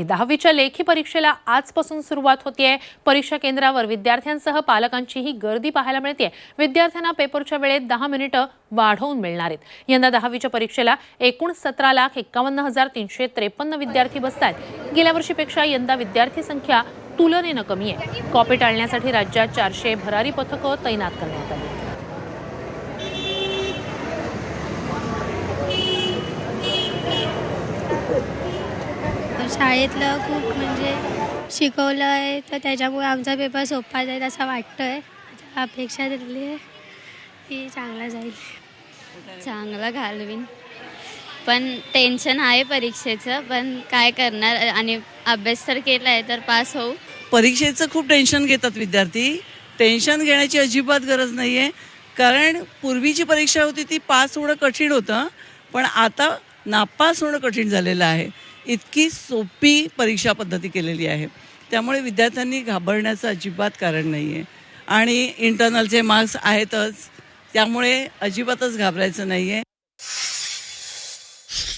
दहावीच्या लेखी परीक्षेला आजपासून सुरुवात होतीये. परीक्षा केंद्रावर विद्यार्थ्यांसह पालकांचीही गर्दी पाहायला मिळते विद्यार्थ्यांना पेपरच्या वेळेत दहा मिनिटं वाढवून मिळणार आहेत. यंदा दहावीच्या परीक्षेला एकूण सतरा लाख एक्कावन्न हजार तीनशे त्रेपन्न विद्यार्थी बसतात गेल्या वर्षीपेक्षा यंदा विद्यार्थी संख्या तुलनेनं कमी आहे. कॉपी टाळण्यासाठी राज्यात चारशे भरारी पथकं तैनात करण्यात आली. शाळेतलं खूप म्हणजे शिकवलं आहे. तर त्याच्यामुळे आमचा पेपर सोपा जाईल असं वाटतं आहे अपेक्षा धरली आहे की चांगला जाईल. चांगला घालवीन. पण टेन्शन आहे परीक्षेचं पण काय करणार? आणि अभ्यास तर केला आहे तर पास होऊ. परीक्षेचं खूप टेन्शन घेतात विद्यार्थी. टेन्शन घेण्याची अजिबात गरज नाही आहे कारण पूर्वीची परीक्षा होती ती पास होणं कठीण होतं. पण आता नापास होणं कठीण झालेलं आहे. इतकी सोपी परीक्षा पद्धती केलेली आहे. त्यामुळे विद्यार्थ्यांनी घाबरण्याचं अजिबात कारण नाही आहे आणि इंटरनलचे मार्क्स आहेतच. त्यामुळे अजिबातच घाबरायचं नाही आहे